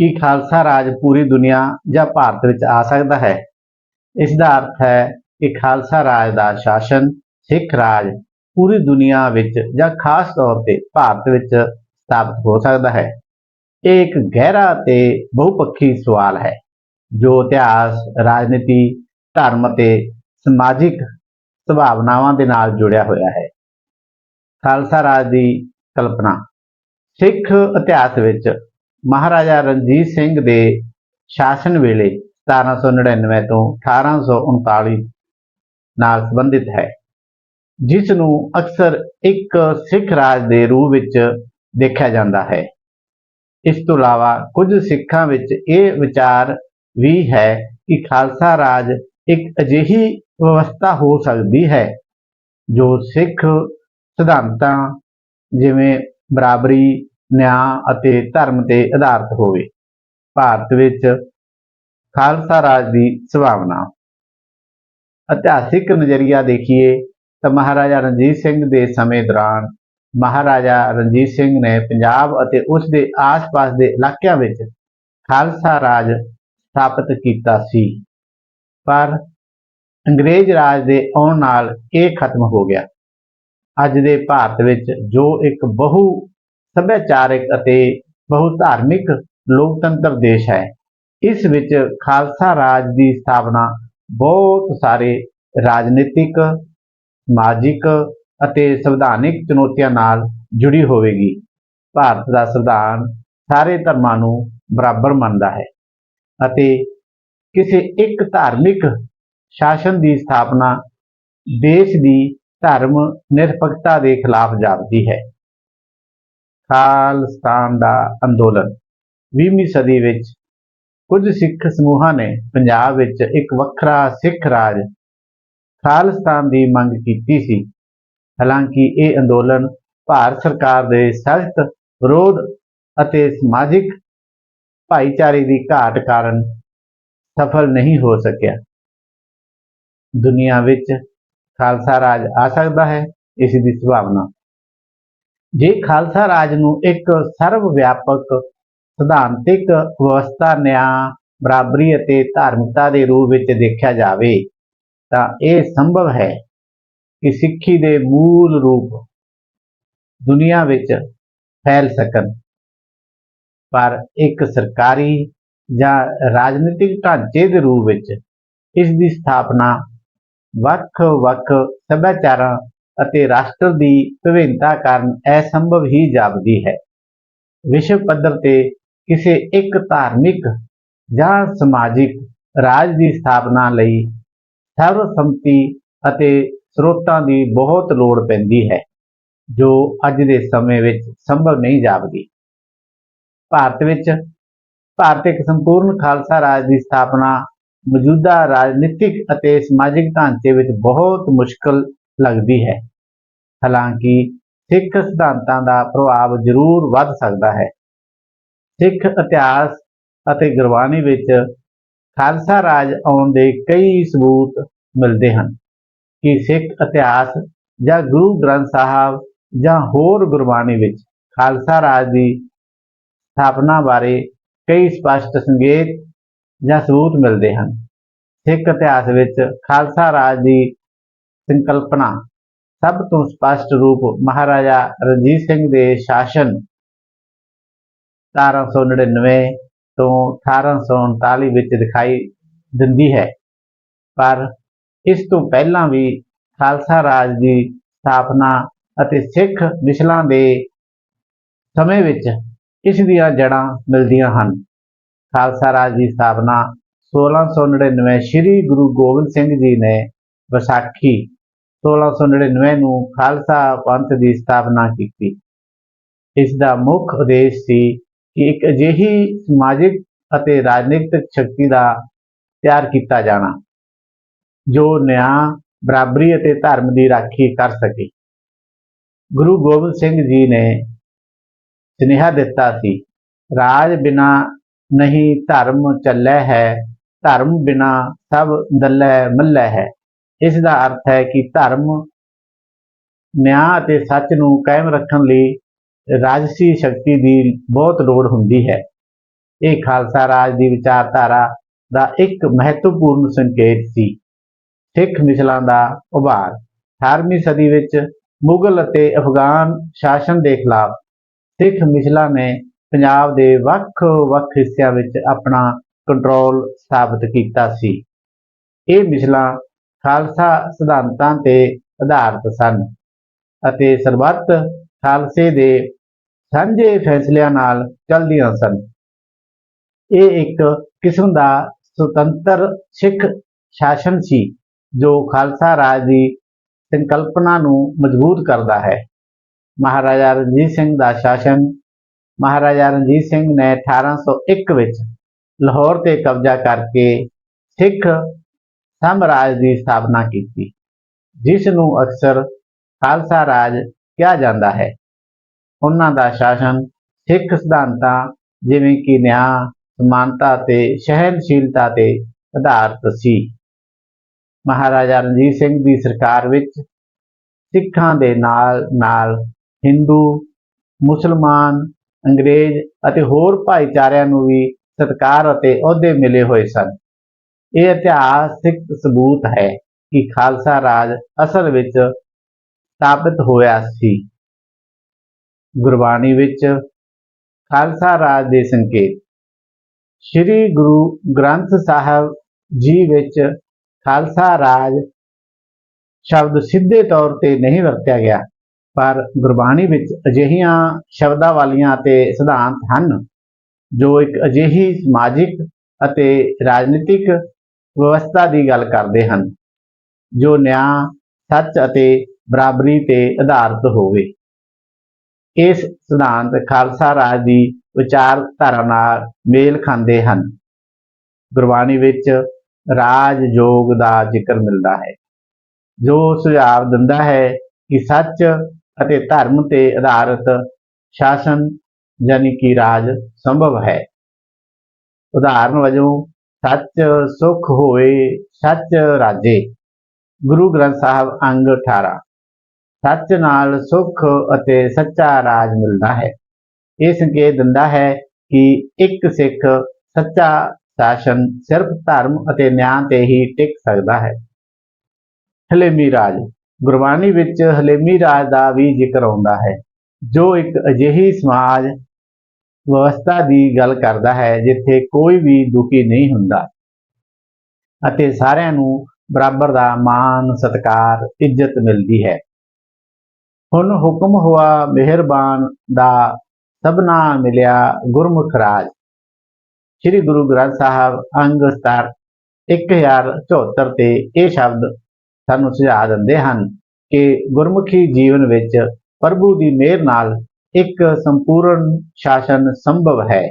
ਕਿ ਖਾਲਸਾ ਰਾਜ ਪੂਰੀ ਦੁਨੀਆ ਜਾਂ ਭਾਰਤ ਵਿੱਚ ਆ ਸਕਦਾ ਹੈ। ਇਸ ਦਾ ਅਰਥ ਹੈ ਕਿ ਖਾਲਸਾ ਰਾਜ ਦਾ ਸ਼ਾਸਨ ਸਿੱਖ ਰਾਜ ਪੂਰੀ ਦੁਨੀਆ ਵਿੱਚ ਜਾਂ ਖਾਸ ਤੌਰ ਤੇ ਭਾਰਤ ਵਿੱਚ ਸਥਾਪਿਤ ਹੋ ਸਕਦਾ ਹੈ। ਇਹ ਇੱਕ ਗਹਿਰਾ ਤੇ ਬਹੁਪੱਖੀ ਸਵਾਲ ਹੈ, ਜੋ ਇਤਿਹਾਸ, ਰਾਜਨੀਤੀ, ਧਰਮ ਅਤੇ ਸਮਾਜਿਕ ਸੰਭਾਵਨਾਵਾਂ ਦੇ ਨਾਲ ਜੁੜਿਆ ਹੋਇਆ ਹੈ। ਖਾਲਸਾ ਰਾਜ ਦੀ ਕਲਪਨਾ ਸਿੱਖ ਇਤਿਹਾਸ ਵਿੱਚ ਮਹਾਰਾਜਾ ਰਣਜੀਤ ਸਿੰਘ ਦੇ ਸ਼ਾਸਨ ਵੇਲੇ 1799 ਤੋਂ 1839 ਨਾਲ ਸੰਬੰਧਿਤ ਹੈ ਜਿਸ ਨੂੰ ਅਕਸਰ ਇੱਕ ਸਿੱਖ ਰਾਜ ਦੇ ਰੂਪ ਵਿੱਚ ਦੇਖਿਆ ਜਾਂਦਾ ਹੈ। ਇਸ ਤੋਂ ਇਲਾਵਾ ਕੁਝ ਸਿੱਖਾਂ ਵਿੱਚ ਇਹ ਵਿਚਾਰ ਵੀ ਹੈ ਕਿ ਖਾਲਸਾ ਰਾਜ ਇੱਕ ਅਜਿਹੀ ਵਿਵਸਥਾ ਹੋ ਸਕਦੀ ਹੈ ਜੋ ਸਿੱਖ ਸਿਧਾਂਤਾਂ ਜਿਵੇਂ ਬਰਾਬਰੀ ਨਿਆਂ ਅਤੇ ਧਰਮ ਤੇ ਆਧਾਰਿਤ ਹੋਵੇ। ਭਾਰਤ ਵਿੱਚ ਖਾਲਸਾ ਰਾਜ ਦੀ ਸੰਭਾਵਨਾ। ਇਤਿਹਾਸਿਕ ਨਜ਼ਰੀਆ ਦੇਖੀਏ ਤਾਂ ਮਹਾਰਾਜਾ ਰਣਜੀਤ ਸਿੰਘ ਦੇ ਸਮੇਂ ਦੌਰਾਨ ਮਹਾਰਾਜਾ ਰਣਜੀਤ ਸਿੰਘ ਨੇ ਪੰਜਾਬ ਅਤੇ ਉਸ ਦੇ ਆਸ-ਪਾਸ ਦੇ ਇਲਾਕਿਆਂ ਵਿੱਚ ਖਾਲਸਾ ਰਾਜ ਸਥਾਪਿਤ ਕੀਤਾ ਸੀ। ਪਰ ਅੰਗਰੇਜ਼ ਰਾਜ ਦੇ ਆਉਣ ਨਾਲ ਇਹ ਖਤਮ ਹੋ ਗਿਆ। ਅੱਜ ਦੇ ਭਾਰਤ ਵਿੱਚ ਜੋ ਇੱਕ ਬਹੁ ਸੱਭਿਆਚਾਰਕ ਅਤੇ ਬਹੁਧਾਰਮਿਕ ਲੋਕਤੰਤਰ ਦੇਸ਼ ਹੈ। ਇਸ ਵਿੱਚ ਖਾਲਸਾ ਰਾਜ ਦੀ ਸਥਾਪਨਾ ਬਹੁਤ ਸਾਰੇ ਰਾਜਨੀਤਿਕ, ਸਮਾਜਿਕ ਅਤੇ ਸੰਵਿਧਾਨਿਕ ਚੁਣੌਤੀਆਂ ਨਾਲ ਜੁੜੀ ਹੋਵੇਗੀ। ਭਾਰਤ ਦਾ ਸੰਵਿਧਾਨ ਸਾਰੇ ਧਰਮਾਂ ਨੂੰ ਬਰਾਬਰ ਮੰਨਦਾ ਹੈ ਅਤੇ ਕਿਸੇ ਇੱਕ ਧਾਰਮਿਕ ਸ਼ਾਸਨ ਦੀ ਸਥਾਪਨਾ ਦੇਸ਼ ਦੀ ਧਰਮ ਨਿਰਪੱਖਤਾ ਦੇ ਖਿਲਾਫ ਜਾਪਦੀ ਹੈ। ਖਾਲਸਤਾਨ ਦਾ ਅੰਦੋਲਨ। 20ਵੀਂ ਸਦੀ ਵਿੱਚ ਕੁਝ ਸਿੱਖ ਸਮੂਹਾਂ ਨੇ ਪੰਜਾਬ ਵਿੱਚ ਇੱਕ ਵੱਖਰਾ ਸਿੱਖ ਰਾਜ ਖਾਲਸਤਾਨ ਦੀ ਮੰਗ ਕੀਤੀ ਸੀ। ਹਾਲਾਂਕਿ ਇਹ ਅੰਦੋਲਨ ਭਾਰਤ ਸਰਕਾਰ ਦੇ ਸਖਤ ਵਿਰੋਧ ਅਤੇ ਸਮਾਜਿਕ ਭਾਈਚਾਰੇ ਦੀ ਘਾਟ ਕਾਰਨ ਸਫਲ ਨਹੀਂ ਹੋ ਸਕਿਆ। ਦੁਨੀਆ ਵਿੱਚ ਖਾਲਸਾ ਰਾਜ ਆ ਸਕਦਾ ਹੈ, ਇਸ ਦੀ ਸੰਭਾਵਨਾ ਜੇ ਖਾਲਸਾ ਰਾਜ ਨੂੰ ਇੱਕ ਸਰਵ ਵਿਆਪਕ ਸਿਧਾਂਤਿਕ ਵਿਵਸਥਾ ਨਿਆਂ ਬਰਾਬਰੀ ਅਤੇ ਧਾਰਮਿਕਤਾ ਦੇ ਰੂਪ ਵਿੱਚ ਦੇਖਿਆ ਜਾਵੇ, ਤਾਂ ਇਹ ਸੰਭਵ ਹੈ ਕਿ ਸਿੱਖੀ ਦੇ ਮੂਲ ਰੂਪ ਦੁਨੀਆ ਵਿੱਚ ਫੈਲ ਸਕਣ। ਪਰ ਇੱਕ ਸਰਕਾਰੀ ਜਾਂ ਰਾਜਨੀਤਿਕ ਢਾਂਚੇ ਦੇ ਰੂਪ ਵਿੱਚ ਇਸ ਦੀ ਸਥਾਪਨਾ ਵੱਖ-ਵੱਖ ਸੱਭਿਆਚਾਰਾਂ ਅਤੇ ਰਾਸ਼ਟਰ ਦੀ ਵਿਭਿੰਨਤਾ ਕਾਰਨ ਅਸੰਭਵ ਹੀ ਜਾਪਦੀ ਹੈ। ਵਿਸ਼ਵ ਪੱਧਰ ਤੇ ਕਿਸੇ ਇੱਕ ਧਾਰਮਿਕ ਜਾਂ ਸਮਾਜਿਕ ਰਾਜ ਦੀ ਸਥਾਪਨਾ ਲਈ ਸਰਵਸੰਮਤੀ ਅਤੇ ਸਰੋਤਾਂ ਦੀ ਬਹੁਤ ਲੋੜ ਪੈਂਦੀ ਹੈ, ਜੋ ਅੱਜ ਦੇ ਸਮੇਂ ਵਿੱਚ ਸੰਭਵ ਨਹੀਂ ਜਾਪਦੀ। ਭਾਰਤ ਵਿੱਚ ਭਾਰਤ ਇੱਕ ਸੰਪੂਰਨ ਖਾਲਸਾ ਰਾਜ ਦੀ ਸਥਾਪਨਾ ਮੌਜੂਦਾ ਰਾਜਨੀਤਿਕ ਅਤੇ ਸਮਾਜਿਕ ਢਾਂਚੇ ਵਿੱਚ ਬਹੁਤ ਮੁਸ਼ਕਲ ਲੱਗਦੀ ਹੈ। ਹਾਲਾਂਕਿ ਸਿੱਖ ਸਿਧਾਂਤਾਂ ਦਾ ਪ੍ਰਭਾਵ ਜ਼ਰੂਰ ਵੱਧ ਸਕਦਾ ਹੈ। ਸਿੱਖ ਇਤਿਹਾਸ ਅਤੇ ਗੁਰਬਾਣੀ ਵਿੱਚ ਖਾਲਸਾ ਰਾਜ ਆਉਣ ਦੇ ਕਈ ਸਬੂਤ ਮਿਲਦੇ ਹਨ ਕਿ ਸਿੱਖ ਇਤਿਹਾਸ ਜਾਂ ਗੁਰੂ ਗ੍ਰੰਥ ਸਾਹਿਬ ਜਾਂ ਹੋਰ ਗੁਰਬਾਣੀ ਵਿੱਚ ਖਾਲਸਾ ਰਾਜ ਦੀ ਸਥਾਪਨਾ ਬਾਰੇ ਕਈ ਸਪਸ਼ਟ ਸੰਕੇਤ ਜਾਂ ਸਬੂਤ ਮਿਲਦੇ ਹਨ। ਸਿੱਖ ਇਤਿਹਾਸ ਵਿੱਚ ਖਾਲਸਾ ਰਾਜ ਦੀ ਸੰਕਲਪਨਾ ਸਭ ਤੋਂ ਸਪਸ਼ਟ ਰੂਪ ਮਹਾਰਾਜਾ ਰਣਜੀਤ ਸਿੰਘ ਦੇ ਸ਼ਾਸਨ 1799 ਤੋਂ 1839 ਵਿੱਚ ਦਿਖਾਈ ਦਿੰਦੀ ਹੈ। ਪਰ ਇਸ ਤੋਂ ਪਹਿਲਾਂ ਵੀ ਖਾਲਸਾ ਰਾਜ ਦੀ ਸਥਾਪਨਾ ਅਤੇ ਸਿੱਖ ਮਿਸਲਾਂ ਦੇ ਸਮੇਂ ਵਿੱਚ ਇਸ ਦੀਆਂ ਜੜ੍ਹਾਂ ਮਿਲਦੀਆਂ ਹਨ। ਖਾਲਸਾ ਰਾਜ ਦੀ ਸਥਾਪਨਾ 1699 ਸ੍ਰੀ ਗੁਰੂ ਗੋਬਿੰਦ ਸਿੰਘ ਜੀ ਨੇ ਵਿਸਾਖੀ 1699 ਨੂੰ ਖਾਲਸਾ ਪੰਥ ਦੀ ਸਥਾਪਨਾ ਕੀਤੀ। ਇਸ ਦਾ ਮੁੱਖ ਉਦੇਸ਼ ਸੀ ਕਿ ਇੱਕ ਅਜਿਹੀ ਸਮਾਜਿਕ ਅਤੇ ਰਾਜਨੀਤਿਕ ਸ਼ਕਤੀ ਦਾ ਤਿਆਰ ਕੀਤਾ ਜਾਣਾ, ਜੋ ਨਿਆਂ, ਬਰਾਬਰੀ ਅਤੇ ਧਰਮ ਦੀ ਰਾਖੀ ਕਰ ਸਕੇ। ਗੁਰੂ ਗੋਬਿੰਦ ਸਿੰਘ ਜੀ ਨੇ ਸੁਨੇਹਾ ਦਿੱਤਾ ਸੀ, ਰਾਜ ਬਿਨਾ ਨਹੀਂ ਧਰਮ ਚੱਲੈ ਹੈ, ਧਰਮ ਬਿਨਾ ਸਭ ਦੱਲੈ ਮੱਲੈ ਹੈ। ਇਸ ਦਾ ਅਰਥ ਹੈ ਕਿ ਧਰਮ ਨਿਆਂ ਅਤੇ ਸੱਚ ਨੂੰ ਕਾਇਮ ਰੱਖਣ ਲਈ ਰਾਜਸੀ ਸ਼ਕਤੀ ਦੀ ਬਹੁਤ ਲੋੜ ਹੁੰਦੀ ਹੈ। ਇਹ ਖਾਲਸਾ ਰਾਜ ਦੀ ਵਿਚਾਰਧਾਰਾ ਦਾ ਇੱਕ ਮਹੱਤਵਪੂਰਨ ਸੰਕੇਤ ਸੀ। ਸਿੱਖ ਮਿਸਲਾਂ ਦਾ ਉਭਾਰ 18ਵੀਂ ਸਦੀ ਵਿੱਚ ਮੁਗਲ ਅਤੇ ਅਫਗਾਨ ਸ਼ਾਸਨ ਦੇ ਖਿਲਾਫ ਸਿੱਖ ਮਿਸਲਾਂ ਨੇ ਪੰਜਾਬ ਦੇ ਵੱਖ-ਵੱਖ ਹਿੱਸਿਆਂ ਵਿੱਚ ਆਪਣਾ ਕੰਟਰੋਲ ਸਥਾਪਿਤ ਕੀਤਾ ਸੀ। ਇਹ ਮਿਸਲਾਂ ਖਾਲਸਾ ਸਿਧਾਂਤਾਂ ਤੇ ਆਧਾਰਿਤ ਸਨ ਅਤੇ ਸਰਬੱਤ ਖਾਲਸੇ ਦੇ ਸਾਂਝੇ ਫੈਸਲਿਆਂ ਨਾਲ ਚੱਲਦੀਆਂ ਸਨ। ਇਹ ਇੱਕ ਕਿਸਮ ਦਾ ਸੁਤੰਤਰ ਸਿੱਖ ਸ਼ਾਸਨ ਸੀ, ਜੋ ਖਾਲਸਾ ਰਾਜ ਦੀ ਸੰਕਲਪਨਾ ਨੂੰ ਮਜ਼ਬੂਤ ਕਰਦਾ ਹੈ। ਮਹਾਰਾਜਾ ਰਣਜੀਤ ਸਿੰਘ ਦਾ ਸ਼ਾਸਨ, ਮਹਾਰਾਜਾ ਰਣਜੀਤ ਸਿੰਘ ਨੇ 1801 ਵਿੱਚ ਲਾਹੌਰ ਤੇ ਕਬਜ਼ਾ ਕਰਕੇ ਸਿੱਖ ਸਾਮਰਾਜ ਦੀ ਸਥਾਪਨਾ ਕੀਤੀ ਜਿਸ ਨੂੰ ਅਕਸਰ ਖਾਲਸਾ ਰਾਜ ਕਿਹਾ ਜਾਂਦਾ ਹੈ। ਉਹਨਾਂ ਦਾ ਸ਼ਾਸਨ ਸਿੱਖ ਸਿਧਾਂਤਾਂ ਜਿਵੇਂ ਕਿ ਨਿਆਂ, ਸਮਾਨਤਾ ਤੇ ਸਹਿਨਸ਼ੀਲਤਾ ਤੇ ਆਧਾਰਿਤ ਸੀ। ਮਹਾਰਾਜਾ ਰਣਜੀਤ ਸਿੰਘ ਦੀ ਸਰਕਾਰ ਵਿੱਚ ਸਿੱਖਾਂ ਦੇ ਨਾਲ ਨਾਲ ਹਿੰਦੂ, ਮੁਸਲਮਾਨ, ਅੰਗਰੇਜ਼ ਅਤੇ ਹੋਰ ਭਾਈਚਾਰਿਆਂ ਨੂੰ ਵੀ ਸਤਿਕਾਰ ਅਤੇ ਅਹੁਦੇ ਮਿਲੇ ਹੋਏ ਸਨ। ਇਹ ਇਤਿਹਾਸਿਕ ਸਬੂਤ ਹੈ ਕਿ ਖਾਲਸਾ ਰਾਜ ਅਸਲ ਵਿੱਚ ਸਥਾਪਿਤ ਹੋਇਆ ਸੀ। ਗੁਰਬਾਣੀ ਵਿੱਚ ਖਾਲਸਾ ਰਾਜ ਦੇ ਸੰਕੇਤ। ਸ੍ਰੀ ਗੁਰੂ ਗ੍ਰੰਥ ਸਾਹਿਬ ਜੀ ਵਿੱਚ ਖਾਲਸਾ ਰਾਜ ਸ਼ਬਦ ਸਿੱਧੇ ਤੌਰ ਤੇ ਨਹੀਂ ਵਰਤਿਆ ਗਿਆ, ਪਰ ਗੁਰਬਾਣੀ ਵਿੱਚ ਅਜਿਹੀਆਂ ਸ਼ਬਦਾਂ ਵਾਲੀਆਂ ਅਤੇ ਸਿਧਾਂਤ ਹਨ, ਜੋ ਇੱਕ ਅਜਿਹੀ ਸਮਾਜਿਕ ਅਤੇ ਰਾਜਨੀਤਿਕ ਵਿਵਸਥਾ ਦੀ ਗੱਲ ਕਰਦੇ ਹਨ, ਜੋ ਨਿਆਂ, ਸੱਚ ਅਤੇ ਬਰਾਬਰੀ ਤੇ ਆਧਾਰਿਤ ਹੋਵੇ। ਇਸ ਸਿਧਾਂਤ ਖਾਲਸਾ ਰਾਜ ਦੀ ਵਿਚਾਰਧਾਰਾ ਨਾਲ ਮੇਲ ਖਾਂਦੇ ਹਨ। ਗੁਰਬਾਣੀ ਵਿੱਚ ਰਾਜ ਯੋਗ ਦਾ ਜ਼ਿਕਰ ਮਿਲਦਾ ਹੈ, ਜੋ ਸੁਝਾਅ ਦਿੰਦਾ ਹੈ ਕਿ ਸੱਚ ਅਤੇ ਧਰਮ ਤੇ ਆਧਾਰਿਤ ਸ਼ਾਸਨ ਯਾਨੀ ਕਿ ਰਾਜ ਸੰਭਵ ਹੈ। ਉਦਾਹਰਨ ਵਜੋਂ ਸੱਚ ਸੁਖ ਹੋਏ ਸੱਚ ਰਾਜੇ। ਗੁਰੂ ਗ੍ਰੰਥ ਸਾਹਿਬ ਅੰਗ 18 ਸੱਚ ਨਾਲ ਸੁਖ ਅਤੇ ਸੱਚਾ ਰਾਜ ਮਿਲਦਾ ਹੈ। ਇਹ ਸੰਕੇਤ ਦਿੰਦਾ ਹੈ ਕਿ ਇੱਕ ਸਿੱਖ ਸੱਚਾ ਸ਼ਾਸਨ ਸਿਰਫ ਧਰਮ ਅਤੇ ਨਿਆਂ ਤੇ ਹੀ ਟਿਕ ਸਕਦਾ ਹੈ। ਹਲੇਮੀ ਰਾਜ। ਗੁਰਬਾਣੀ ਵਿੱਚ ਹਲੇਮੀ ਰਾਜ ਦਾ ਵੀ ਜ਼ਿਕਰ ਆਉਂਦਾ ਹੈ। ਜੋ ਇੱਕ ਅਜਿਹੀ ਸਮਾਜ ਵਿਵਸਥਾ ਦੀ ਗੱਲ ਕਰਦਾ ਹੈ, ਜਿੱਥੇ ਕੋਈ ਵੀ ਦੁਖੀ ਨਹੀਂ ਹੁੰਦਾ। ਅਤੇ ਸਾਰਿਆਂ ਨੂੰ ਬਰਾਬਰ ਦਾ ਮਾਣ, ਸਤਿਕਾਰ, ਇੱਜ਼ਤ ਮਿਲਦੀ ਹੈ। ਹੁਣ ਹੁਕਮ ਹੋਆ ਮਿਹਰਬਾਨ ਦਾ ਸਭਨਾ ਮਿਲਿਆ ਗੁਰਮੁਖ ਰਾਜ। ਸ੍ਰੀ ਗੁਰੂ ਗ੍ਰੰਥ ਸਾਹਿਬ ਅੰਗ 17 1074 ਤੇ ਇਹ ਸ਼ਬਦ ਸਾਨੂੰ ਸੁਝਾਅ ਦਿੰਦੇ ਹਨ ਕਿ ਗੁਰਮੁਖੀ ਜੀਵਨ ਵਿੱਚ ਪ੍ਰਭੂ ਦੀ ਮਿਹਰ ਨਾਲ ਇੱਕ ਸੰਪੂਰਨ ਸ਼ਾਸਨ ਸੰਭਵ ਹੈ।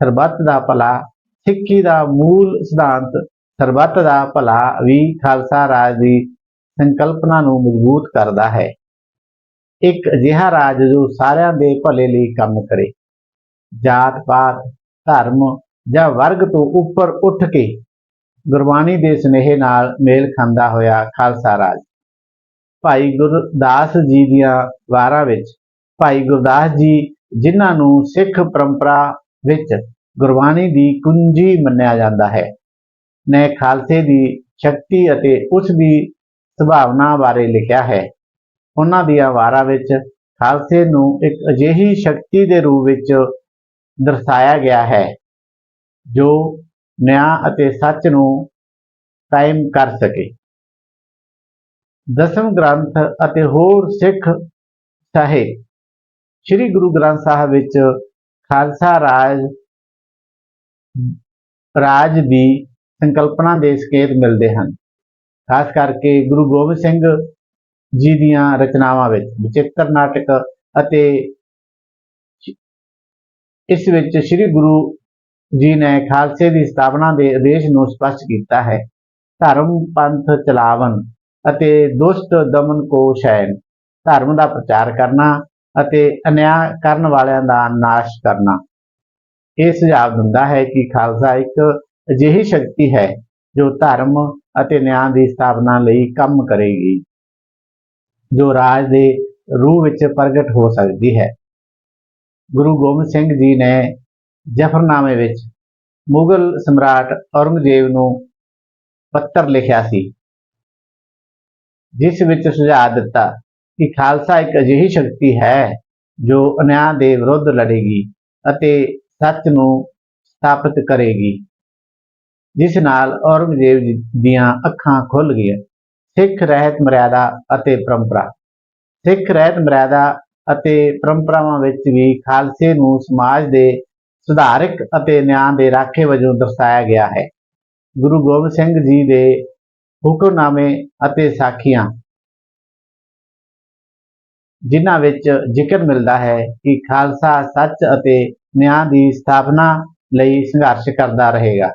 ਸਰਬੱਤ ਦਾ ਭਲਾ, ਸਿੱਖੀ ਦਾ ਮੂਲ ਸਿਧਾਂਤ, ਸਰਬੱਤ ਦਾ ਭਲਾ ਵੀ ਖਾਲਸਾ ਰਾਜ ਦੀ ਸੰਕਲਪਨਾ ਨੂੰ ਮਜ਼ਬੂਤ ਕਰਦਾ ਹੈ। ਇੱਕ ਅਜਿਹਾ ਰਾਜ ਜੋ ਸਾਰਿਆਂ ਦੇ ਭਲੇ ਲਈ ਕੰਮ ਕਰੇ। ਜਾਤ ਪਾਤ, ਧਰਮ ਜਾਂ ਵਰਗ ਤੋਂ ਉੱਪਰ ਉੱਠ ਕੇ ਗੁਰਬਾਣੀ ਦੇ ਸੁਨੇਹੇ ਨਾਲ ਮੇਲ ਖਾਂਦਾ ਹੋਇਆ ਖਾਲਸਾ ਰਾਜ। ਭਾਈ ਗੁਰਦਾਸ ਜੀ ਦੀਆਂ ਵਾਰਾਂ ਵਿੱਚ ਭਾਈ ਗੁਰਦਾਸ ਜੀ, ਜਿਨ੍ਹਾਂ ਨੂੰ ਸਿੱਖ ਪਰੰਪਰਾ ਵਿੱਚ ਗੁਰਬਾਣੀ ਦੀ ਕੁੰਜੀ ਮੰਨਿਆ ਜਾਂਦਾ ਹੈ। ਨੇ ਖਾਲਸੇ ਦੀ ਸ਼ਕਤੀ ਅਤੇ ਉਸ ਦੀ ਸੁਭਾਵਨਾ ਬਾਰੇ ਲਿਖਿਆ ਹੈ। ਉਹਨਾਂ ਦੀਆਂ ਵਾਰਾਂ ਵਿੱਚ ਖਾਲਸੇ ਨੂੰ ਇੱਕ ਅਜਿਹੀ ਸ਼ਕਤੀ ਦੇ ਰੂਪ ਵਿੱਚ ਦਰਸਾਇਆ ਗਿਆ ਹੈ, ਜੋ ਨਿਆਂ ਅਤੇ ਸੱਚ ਨੂੰ ਕਾਇਮ ਕਰ ਸਕੇ। ਦਸਮ ਗ੍ਰੰਥ ਅਤੇ ਹੋਰ ਸਿੱਖ ਸਾਹਿਬ ਸ੍ਰੀ ਗੁਰੂ ਗ੍ਰੰਥ ਸਾਹਿਬ ਵਿੱਚ ਖਾਲਸਾ ਰਾਜ ਰਾਜ ਦੀ ਸੰਕਲਪਨਾ ਦੇ ਸੰਕੇਤ ਮਿਲਦੇ ਹਨ। ਖਾਸ ਕਰਕੇ ਗੁਰੂ ਗੋਬਿੰਦ ਸਿੰਘ ਜੀ ਦੀਆਂ ਰਚਨਾਵਾਂ ਵਿੱਚ ਬਚਿੱਤਰ ਨਾਟਕ ਅਤੇ ਇਸ ਵਿੱਚ ਸ੍ਰੀ ਗੁਰੂ ਜੀ ਨੇ ਖਾਲਸੇ ਦੀ ਸਥਾਪਨਾ ਦੇ ਆਦੇਸ਼ ਨੂੰ ਸਪਸ਼ਟ ਕੀਤਾ ਹੈ। ਧਰਮ ਪੰਥ ਚਲਾਵਨ ਅਤੇ ਦੁਸ਼ਟ ਦਮਨ ਕੋ ਸ਼ੈਨ, ਧਰਮ ਦਾ ਪ੍ਰਚਾਰ ਕਰਨਾ ਅਤੇ ਅਨਿਆਂ ਕਰਨ ਵਾਲਿਆਂ ਦਾ ਨਾਸ਼ ਕਰਨਾ। ਇਹ ਸੁਝਾਅ ਦਿੰਦਾ ਹੈ ਕਿ ਖਾਲਸਾ ਇੱਕ ਅਜਿਹੀ ਸ਼ਕਤੀ ਹੈ ਜੋ ਧਰਮ ਅਤੇ ਨਿਆਂ ਦੀ ਸਥਾਪਨਾ ਲਈ ਕੰਮ ਕਰੇਗੀ, ਜੋ ਰਾਜ ਦੇ ਰੂਹ ਵਿੱਚ ਪ੍ਰਗਟ ਹੋ ਸਕਦੀ ਹੈ। ਗੁਰੂ ਗੋਬਿੰਦ ਸਿੰਘ ਜੀ ਨੇ ਜਫਰਨਾਮੇ ਵਿੱਚ ਮੁਗਲ ਸਮਰਾਟ ਔਰੰਗਜ਼ੇਬ ਨੂੰ ਪੱਤਰ ਲਿਖਿਆ ਸੀ, ਜਿਸ ਵਿੱਚ ਸੁਝਾਅ ਦਿੱਤਾ ਕਿ ਖਾਲਸਾ ਇੱਕ ਅਜਿਹੀ ਸ਼ਕਤੀ ਹੈ ਜੋ ਅਨਿਆਂ ਦੇ ਵਿਰੁੱਧ ਲੜੇਗੀ ਅਤੇ ਸੱਚ ਨੂੰ ਸਥਾਪਿਤ ਕਰੇਗੀ, ਜਿਸ ਨਾਲ ਔਰੰਗਜ਼ੇਬ ਦੀਆਂ ਅੱਖਾਂ ਖੁੱਲ ਗਈਆਂ। ਸਿੱਖ ਰਹਿਤ ਮਰਿਆਦਾ ਅਤੇ ਪਰੰਪਰਾ। ਸਿੱਖ ਰਹਿਤ ਮਰਿਆਦਾ ਅਤੇ ਪਰੰਪਰਾਵਾਂ ਵਿੱਚ ਵੀ ਖਾਲਸੇ ਨੂੰ ਸਮਾਜ ਦੇ ਸੁਧਾਰਕ ਅਤੇ ਨਿਆਂ ਦੇ ਰਾਖੇ ਵਜੋਂ ਦਰਸਾਇਆ ਗਿਆ ਹੈ। ਗੁਰੂ ਗੋਬਿੰਦ ਸਿੰਘ ਜੀ ਦੇ ਹੁਕਮਨਾਮੇ ਅਤੇ ਸਾਖੀਆਂ ਜਿਨ੍ਹਾਂ ਵਿੱਚ ਜ਼ਿਕਰ ਮਿਲਦਾ ਹੈ ਕਿ ਖਾਲਸਾ ਸੱਚ ਅਤੇ ਨਿਆਂ ਦੀ ਸਥਾਪਨਾ ਲਈ ਸੰਘਰਸ਼ ਕਰਦਾ ਰਹੇਗਾ,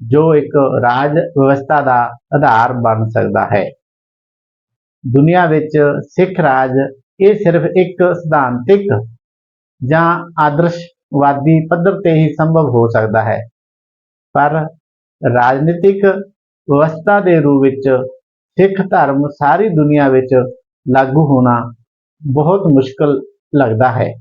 ਜੋ ਇੱਕ ਰਾਜ ਵਿਵਸਥਾ ਦਾ ਆਧਾਰ ਬਣ ਸਕਦਾ ਹੈ। ਦੁਨੀਆ ਵਿੱਚ ਸਿੱਖ ਰਾਜ ਇਹ ਸਿਰਫ ਇੱਕ ਸਿਧਾਂਤਿਕ ਜਾਂ ਆਦਰਸ਼ਵਾਦੀ ਪੱਧਰ ਤੇ ਹੀ ਸੰਭਵ ਹੋ ਸਕਦਾ ਹੈ, ਪਰ ਰਾਜਨੀਤਿਕ ਵਿਵਸਥਾ ਦੇ ਰੂਪ ਵਿੱਚ ਸਿੱਖ ਧਰਮ ਸਾਰੀ ਦੁਨੀਆ ਵਿੱਚ ਲਾਗੂ ਹੋਣਾ ਬਹੁਤ ਮੁਸ਼ਕਲ ਲੱਗਦਾ ਹੈ।